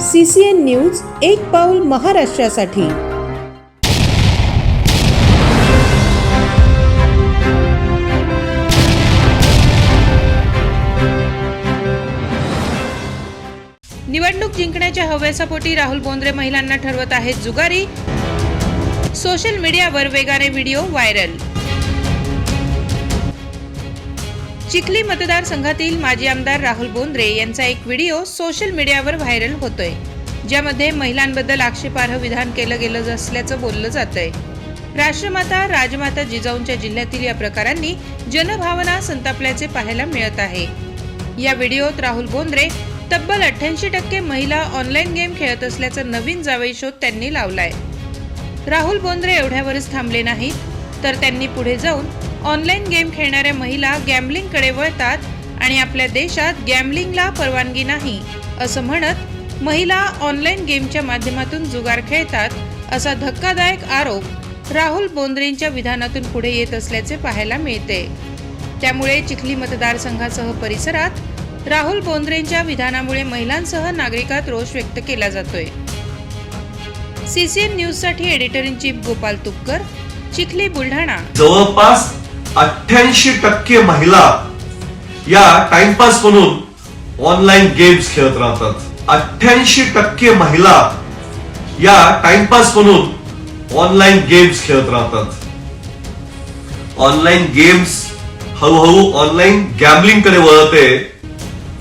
C C N news एक पाऊल महाराष्ट्रासाठी. निवडणूक जिंकण्याच्या हव्यासापोटी राहुल बोंद्रे महिलांना ठरवत आहेत जुगारी. सोशल मीडियावर वेगाने व्हिडिओ व्हायरल. चिखली मतदारसंघातील माजी आमदार राहुल बोंद्रे यांचा एक व्हिडिओ सोशल मीडियावर व्हायरल होतोय ज्यामध्ये महिलांबद्दल आक्षेपार्ह विधान केलं गेलं असल्याचं बोललं जातंय. राष्ट्रमाता राजमाता जिजाऊंच्या जिल्ह्यातील या प्रकारांनी जनभावना संतापल्याचे पाहायला मिळत आहे. या व्हिडिओत राहुल बोंद्रे तब्बल अठ्ठ्याऐंशी टक्के महिला ऑनलाईन गेम खेळत असल्याचा नवीन जावई शोध त्यांनी लावलाय. राहुल बोंद्रे एवढ्यावरच थांबले नाहीत तर त्यांनी पुढे जाऊन ऑनलाईन गेम खेळणाऱ्या महिला गॅम्बलिंगकडे वळतात आणि आपल्या देशात गॅम्बलिंगला परवानगी नाही असं म्हणत महिला ऑनलाईन गेमच्या माध्यमातून जुगार खेळतात असा धक्कादायक आरोप राहुल बोंद्रेंच्या विधानातून पुढे येत असल्याचे पाहायला मिळते. त्यामुळे चिखली मतदारसंघासह परिसरात राहुल बोंद्रेंच्या विधानामुळे महिलांसह नागरिकात रोष व्यक्त केला जातोय. सीसीएन न्यूजसाठी editor in chief Gopal Tupkar Chikhli Buldhana. जवळपास अठ्ठ्याऐंशी टक्के महिला या टाइमपास म्हणून ऑनलाईन गेम्स खेळत राहतात. अठ्ठ्याऐंशी टक्के महिला या टाइमपास म्हणून ऑनलाईन गेम्स खेळत राहतात. ऑनलाईन गेम्स हळूहळू ऑनलाईन गॅमलिंगकडे वळते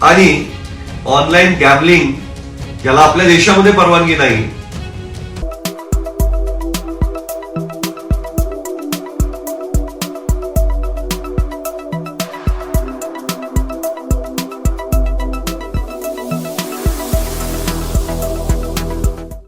आणि ऑनलाईन गॅमलिंग याला आपल्या देशामध्ये परवानगी नाही.